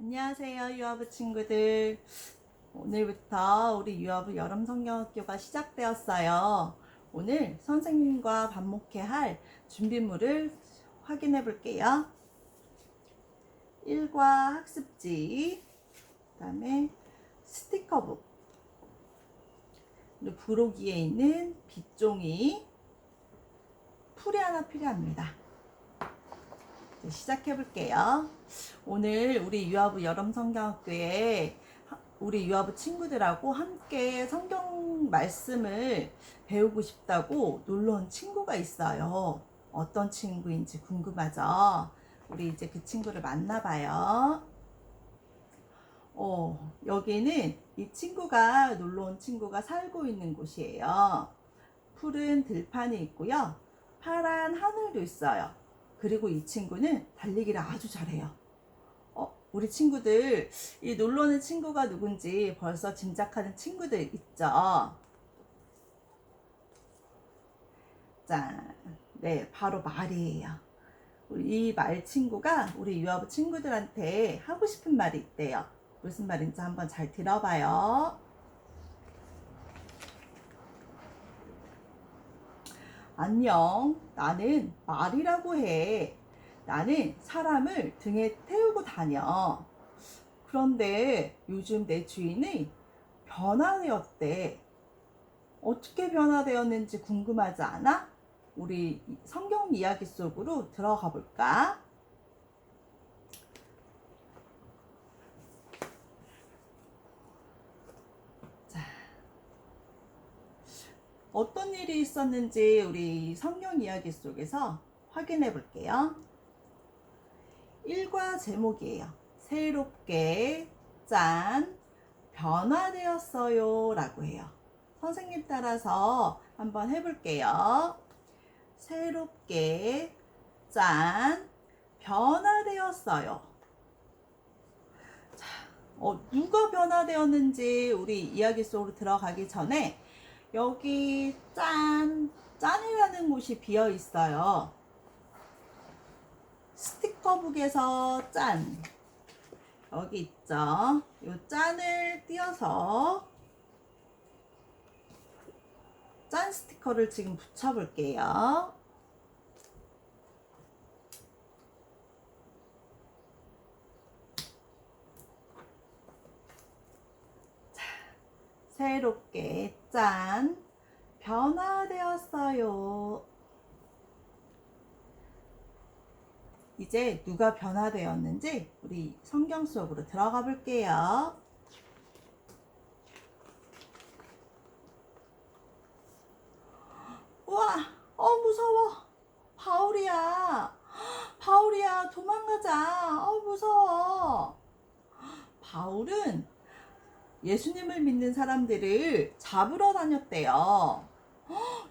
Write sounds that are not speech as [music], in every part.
안녕하세요, 유아부 친구들. 오늘부터 우리 유아부 여름 성경학교가 시작되었어요. 오늘 선생님과 반복해 할 준비물을 확인해 볼게요. 1과 학습지, 그 다음에 스티커북, 그리고 부록이에 있는 빗종이, 풀이 하나 필요합니다. 시작해 볼게요. 오늘 우리 유아부 여름 성경학교에 하- 우리 유아부 친구들하고 함께 성경 말씀을 배우고 싶다고 놀러 온 친구가 있어요. 어떤 친구인지 궁금하죠? 우리 이제 그 친구를 만나봐요. 어, 여기는 이 친구가 놀러 온 친구가 살고 있는 곳이에요. 푸른 들판이 있고요. 파란 하늘도 있어요. 그리고 이 친구는 달리기를 아주 잘해요. 어, 우리 친구들, 이 놀러 오는 친구가 누군지 벌써 짐작하는 친구들 있죠? 짠. 네, 바로 말이에요. 이 말 친구가 우리 유아부 친구들한테 하고 싶은 말이 있대요. 무슨 말인지 한번 잘 들어봐요. 안녕. 나는 말이라고 해. 나는 사람을 등에 태우고 다녀. 그런데 요즘 내 주인이 변화되었대. 어떻게 변화되었는지 궁금하지 않아? 우리 성경 이야기 속으로 들어가 볼까? 어떤 일이 있었는지 우리 성경 이야기 속에서 확인해 볼게요. 1과 제목이에요. 새롭게 짠 변화되었어요 라고 해요. 선생님 따라서 한번 해볼게요. 새롭게 짠 변화되었어요. 자, 어, 누가 변화되었는지 우리 이야기 속으로 들어가기 전에 여기 짠 짠이라는 곳이 비어 있어요. 스티커북에서 짠 여기 있죠. 이 짠을 띄어서 짠 스티커를 지금 붙여볼게요. 자, 새롭게 짠 변화되었어요. 이제 누가 변화되었는지 우리 성경 속으로 들어가 볼게요. 우와, 어 무서워. 바울이야. 바울이야, 도망가자. 어 무서워. 바울은 예수님을 믿는 사람들을 잡으러 다녔대요.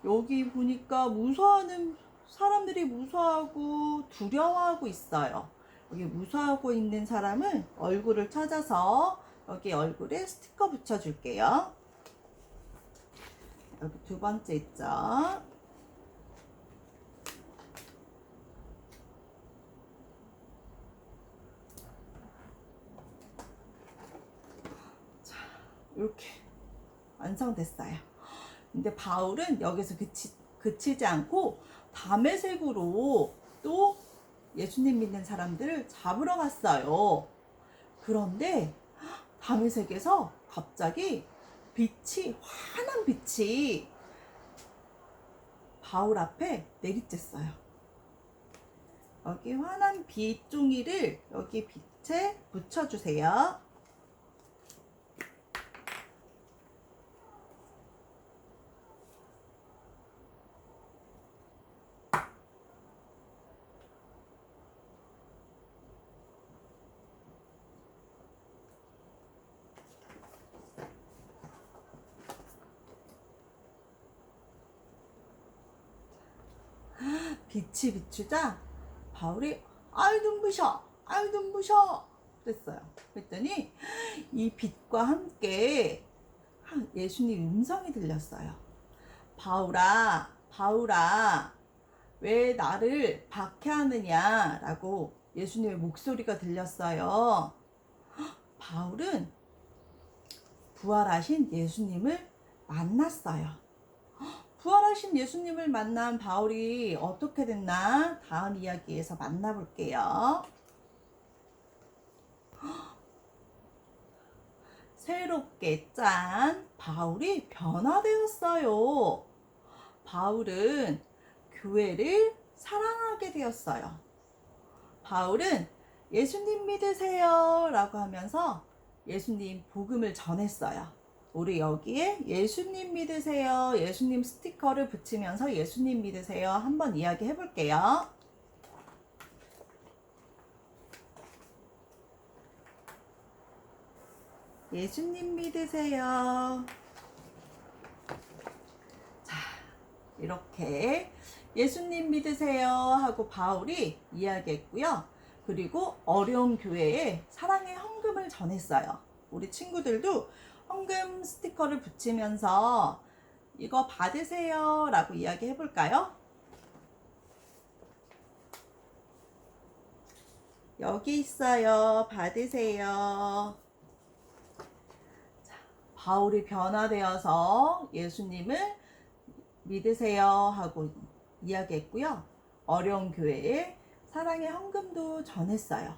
여기 보니까 무서워하는 사람들이 무서워하고 두려워하고 있어요. 여기 무서워하고 있는 사람은 얼굴을 찾아서 여기 얼굴에 스티커 붙여줄게요. 여기 두 번째 있죠. 자, 이렇게 완성됐어요. 근데 바울은 여기서 그치, 그치지 않고 밤의 색으로 또 예수님 믿는 사람들을 잡으러 갔어요. 그런데 밤의 색에서 갑자기 빛이 환한 빛이 바울 앞에 내리쬐어요. 여기 환한 빛 종이를 여기 빛에 붙여주세요. 빛이 비추자 바울이 아이 눈부셔 아이 눈부셔 그랬어요. 그랬더니 이 빛과 함께 예수님 음성이 들렸어요. 바울아 바울아 왜 나를 박해하느냐 라고 예수님의 목소리가 들렸어요. 바울은 부활하신 예수님을 만났어요. 부활하신 예수님을 만난 바울이 어떻게 됐나 다음 이야기에서 만나볼게요. [gasps] 새롭게 짠 바울이 변화되었어요. 바울은 교회를 사랑하게 되었어요. 바울은 예수님 믿으세요 라고 하면서 예수님 복음을 전했어요. 우리 여기에 예수님 믿으세요. 예수님 스티커를 붙이면서 예수님 믿으세요. 한번 이야기 해볼게요. 예수님 믿으세요. 자, 이렇게 예수님 믿으세요 하고 바울이 이야기했고요. 그리고 어려운 교회에 사랑의 헌금을 전했어요. 우리 친구들도 헌금 스티커를 붙이면서 이거 받으세요 라고 이야기 해볼까요? 여기 있어요. 받으세요. 자, 바울이 변화되어서 예수님을 믿으세요 하고 이야기했고요. 어려운 교회에 사랑의 헌금도 전했어요.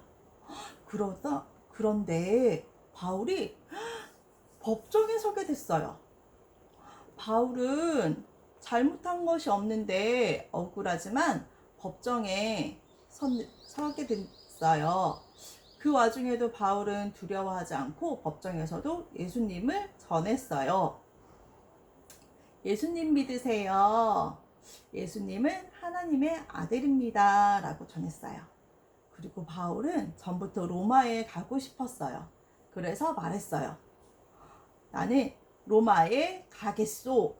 그러다 그런데 바울이 법정에 서게 됐어요. 바울은 잘못한 것이 없는데 억울하지만 법정에 선, 서게 됐어요. 그 와중에도 바울은 두려워하지 않고 법정에서도 예수님을 전했어요. 예수님 믿으세요. 예수님은 하나님의 아들입니다. 라고 전했어요. 그리고 바울은 전부터 로마에 가고 싶었어요. 그래서 말했어요. 나는 로마에 가겠소.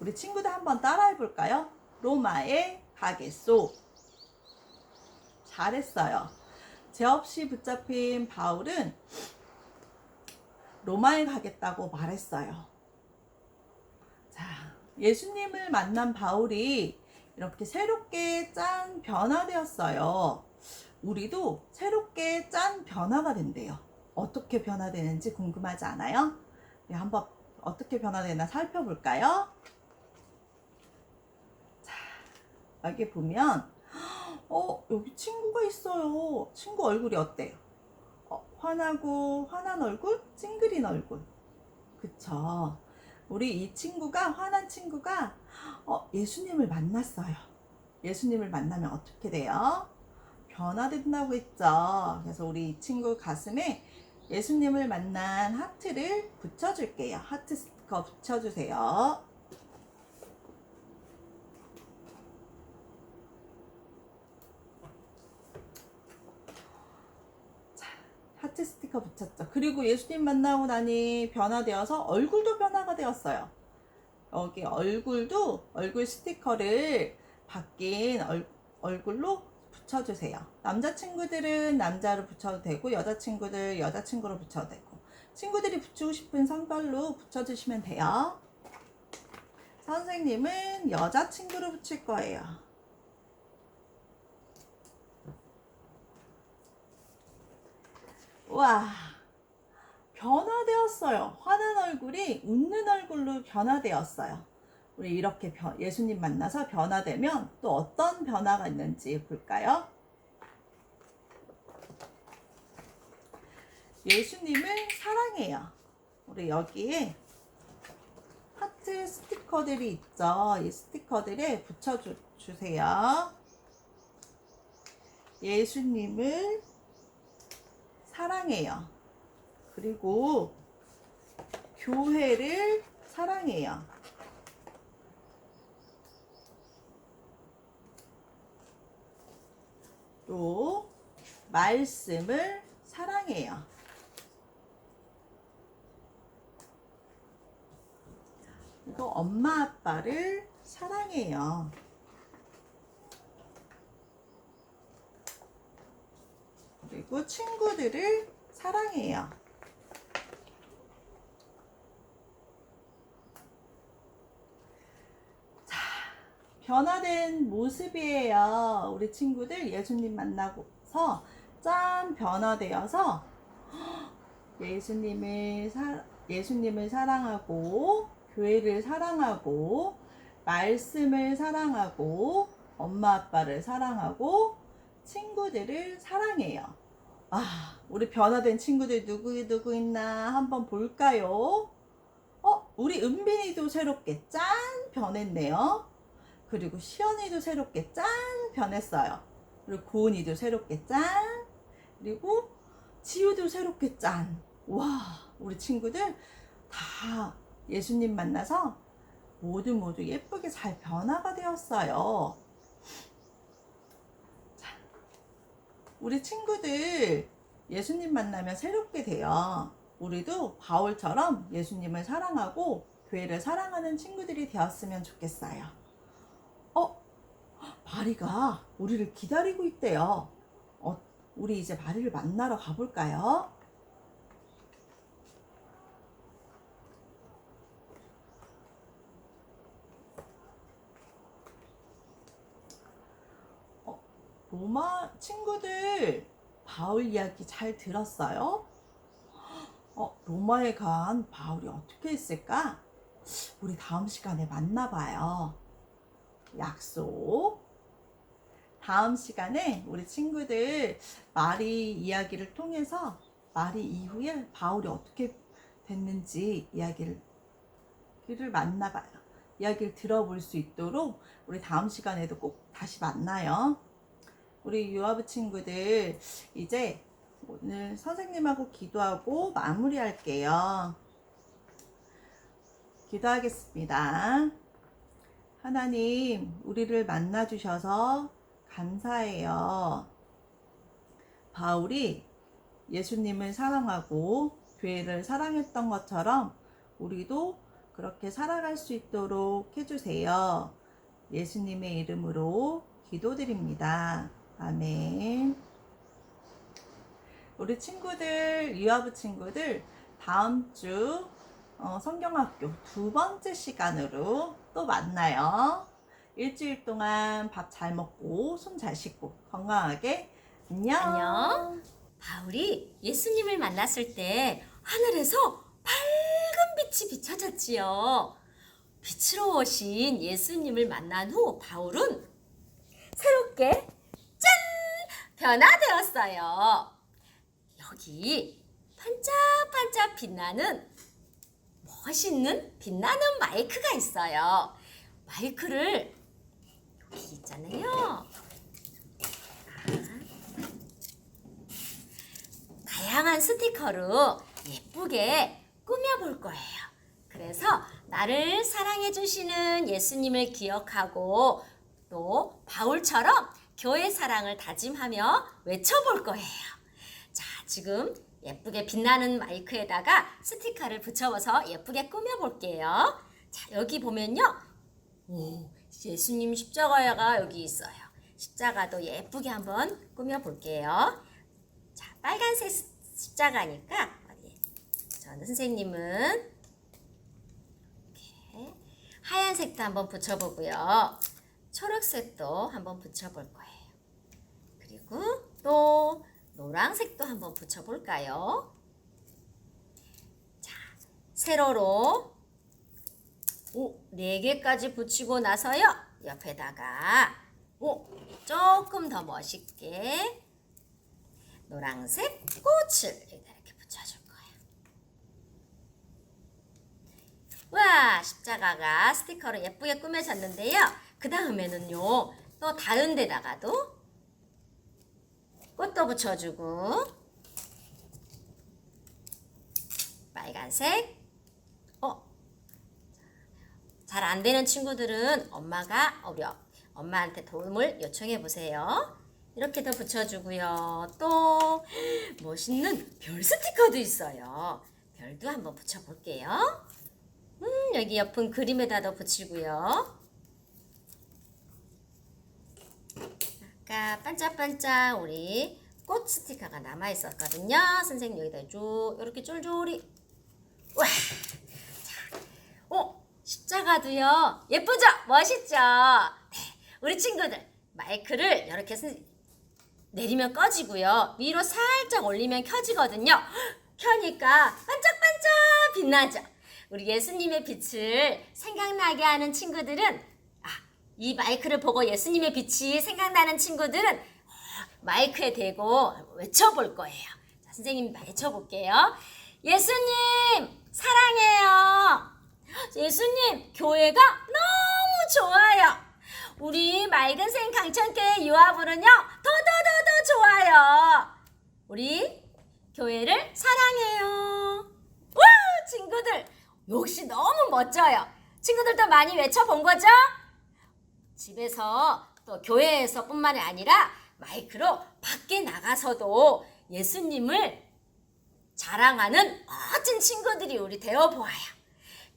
우리 친구들 한번 따라해 볼까요? 로마에 가겠소. 잘했어요. 죄 없이 붙잡힌 바울은 로마에 가겠다고 말했어요. 자, 예수님을 만난 바울이 이렇게 새롭게 짠 변화되었어요. 우리도 새롭게 짠 변화가 된대요. 어떻게 변화되는지 궁금하지 않아요? 네, 한번 어떻게 변화되나 살펴볼까요? 자, 여기 보면 어, 여기 친구가 있어요. 친구 얼굴이 어때요? 어, 환하고 환한 얼굴, 찡그린 얼굴. 그쵸? 우리 이 친구가 화난 친구가 어, 예수님을 만났어요. 예수님을 만나면 어떻게 돼요? 변화된다고 했죠. 그래서 우리 이 친구 가슴에 예수님을 만난 하트를 붙여줄게요. 하트 스티커 붙여주세요. 자, 하트 스티커 붙였죠. 그리고 예수님 만나고 나니 변화되어서 얼굴도 변화가 되었어요. 여기 얼굴도 얼굴 스티커를 바뀐 얼, 얼굴로 붙여주세요. 남자친구들은 남자로 붙여도 되고 여자친구들 여자친구로 붙여도 되고 친구들이 붙이고 싶은 성별로 붙여주시면 돼요. 선생님은 여자친구로 붙일 거예요. 와 변화되었어요. 화난 얼굴이 웃는 얼굴로 변화되었어요. 우리 이렇게 변- 예수님 만나서 변화되면 또 어떤 변화가 있는지 볼까요? 예수님을 사랑해요. 우리 여기에 하트 스티커들이 있죠. 이 스티커들에 붙여주세요. 예수님을 사랑해요. 그리고 교회를 사랑해요. 또 말씀을 사랑해요. 그리고 엄마 아빠를 사랑해요. 그리고 친구들을 사랑해요. 자, 변화된 모습이에요. 우리 친구들 예수님 만나고서 짠 변화되어서 [gasps] 예수님을 사, 예수님을 사랑하고 교회를 사랑하고 말씀을 사랑하고 엄마 아빠를 사랑하고 친구들을 사랑해요. 아, 우리 변화된 친구들 누구 누구 있나 한번 볼까요? 어, 우리 은빈이도 새롭게 짠 변했네요. 그리고 시연이도 새롭게 짠 변했어요. 그리고 고은이도 새롭게 짠. 그리고 지우도 새롭게 짠. 와, 우리 친구들 다 예수님 만나서 모두 모두 예쁘게 잘 변화가 되었어요. 자, 우리 친구들 예수님 만나면 새롭게 돼요. 우리도 바울처럼 예수님을 사랑하고 교회를 사랑하는 친구들이 되었으면 좋겠어요. 어, 마리가 우리를 기다리고 있대요. 어, 우리 이제 마리를 만나러 가볼까요? 어, 로마 친구들 바울 이야기 잘 들었어요? 어, 로마에 간 바울이 어떻게 했을까? 우리 다음 시간에 만나봐요. 약속. 다음 시간에 우리 친구들 마리 이야기를 통해서 마리 이후에 바울이 어떻게 됐는지 이야기를 를 만나봐요. 이야기를 들어볼 수 있도록 우리 다음 시간에도 꼭 다시 만나요. 우리 유아부 친구들 이제 오늘 선생님하고 기도하고 마무리할게요. 기도하겠습니다. 하나님, 우리를 만나주셔서 감사해요. 바울이 예수님을 사랑하고 교회를 사랑했던 것처럼 우리도 그렇게 살아갈 수 있도록 해주세요. 예수님의 이름으로 기도드립니다. 아멘. 우리 친구들, 유아부 친구들, 다음 주 어, 성경학교 두 번째 시간으로 또 만나요. 일주일 동안 밥 잘 먹고 손 잘 씻고 건강하게 안녕. 안녕. 바울이 예수님을 만났을 때 하늘에서 밝은 빛이 비춰졌지요. 빛으로 오신 예수님을 만난 후 바울은 새롭게 짠! 변화되었어요. 여기 반짝반짝 빛나는 멋있는 빛나는 마이크가 있어요. 마이크를 여기 있잖아요. 다양한 스티커로 예쁘게 꾸며볼 거예요. 그래서 나를 사랑해주시는 예수님을 기억하고 또 바울처럼 교회 사랑을 다짐하며 외쳐볼 거예요. 자, 지금 예쁘게 빛나는 마이크에다가 스티커를 붙여서 예쁘게 꾸며볼게요. 자, 여기 보면요. 오, 예수님 십자가가 여기 있어요. 십자가도 예쁘게 한번 꾸며볼게요. 자, 빨간색 스- 십자가니까? 저는 선생님은 이렇게 하얀색도 한번 붙여보고요. 초록색도 한번 붙여볼 거예요. 그리고 또 노란색도 한번 붙여볼까요? 자, 세로로 오, 네 개까지 붙이고 나서요. 옆에다가 오, 조금 더 멋있게 노란색 꽃을 이렇게 붙여줄 거예요. 와, 십자가가 스티커로 예쁘게 꾸며졌는데요. 그 다음에는요, 또 다른 데다가도 꽃도 붙여주고, 빨간색, 어, 잘 안 되는 친구들은 엄마가 어려, 엄마한테 도움을 요청해 보세요. 이렇게 더 붙여주고요. 또 멋있는 별 스티커도 있어요. 별도 한번 붙여볼게요. 음, 여기 옆은 그림에다도 붙이고요. 아까 반짝반짝 우리 꽃 스티커가 남아 있었거든요. 선생님 여기다 쭉 이렇게 쫄쫄이. 와, 자, 어 십자가도요. 예쁘죠? 멋있죠? 네, 우리 친구들 마이크를 이렇게 선- 내리면 꺼지고요. 위로 살짝 올리면 켜지거든요. 켜니까 반짝반짝 빛나죠. 우리 예수님의 빛을 생각나게 하는 친구들은 아, 이 마이크를 보고 예수님의 빛이 생각나는 친구들은 어, 마이크에 대고 외쳐볼 거예요. 자, 선생님 외쳐볼게요. 예수님 사랑해요. 예수님 교회가 너무 좋아요. 우리 맑은 생 강천교회 유아부는요 더더더더 좋아요. 우리 교회를 사랑해요. 와 친구들 역시 너무 멋져요. 친구들도 많이 외쳐본 거죠? 집에서 또 교회에서 뿐만이 아니라 마이크로 밖에 나가서도 예수님을 자랑하는 멋진 친구들이 우리 되어 보아요.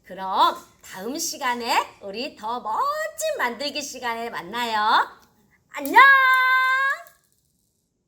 그럼 다음 시간에 우리 더 멋진 만들기 시간에 만나요. 안녕!